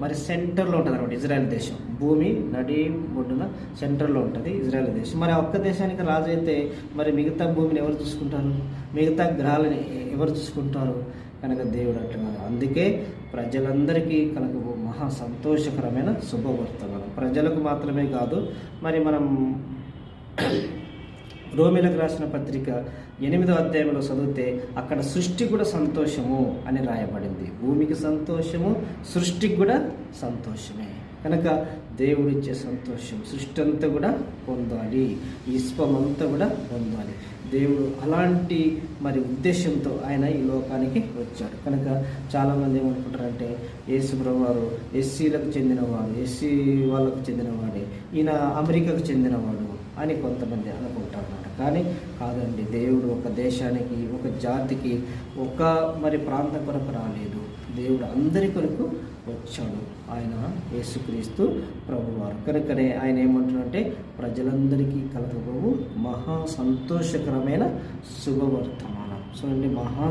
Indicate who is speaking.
Speaker 1: మరి సెంటర్లో ఉంటుంది అనమాట ఇజ్రాయెల్ దేశం. భూమి నడి ఒడ్డున సెంటర్లో ఉంటుంది ఇజ్రాయెల్ దేశం. మరి ఒక్క దేశానికి రాజు అయితే మరి మిగతా భూమిని ఎవరు చూసుకుంటారు? మిగతా గ్రహాలని ఎవరు చూసుకుంటారు? కనుక దేవుడు అంటున్నారు అందుకే ప్రజలందరికీ కనుక మహా సంతోషకరమైన శుభవర్తమానం ప్రజలకు మాత్రమే కాదు మరి మనం రోమిలకు రాసిన పత్రిక ఎనిమిదో అధ్యాయంలో చదివితే అక్కడ సృష్టి కూడా సంతోషము అని రాయబడింది. భూమికి సంతోషము సృష్టికి కూడా సంతోషమే. కనుక దేవుడిచ్చే సంతోషం సృష్టి అంతా కూడా పొందాలి. విశ్వం అంతా కూడా పొందాలి. దేవుడు అలాంటి మరి ఉద్దేశంతో ఆయన ఈ లోకానికి వచ్చాడు. కనుక చాలామంది ఏమనుకుంటారంటే యేసుప్రభు వారు ఎస్సీలకు చెందినవాడు ఎస్సీ వాళ్ళకు చెందినవాడే ఈయన అమెరికాకు చెందినవాడు అని కొంతమంది అనుకుంటారన్నమాట. కానీ కాదండి దేవుడు ఒక దేశానికి ఒక జాతికి ఒక మరి ప్రాంతం కొరకు రాలేదు. దేవుడు అందరి కొరకు వచ్చాడు. ఆయన యేసుక్రీస్తు ప్రభువారు. కనుకనే ఆయన ఏమంటున్నారంటే ప్రజలందరికీ కలగబోవు మహా సంతోషకరమైన శుభవర్తమానం. చూడండి మహా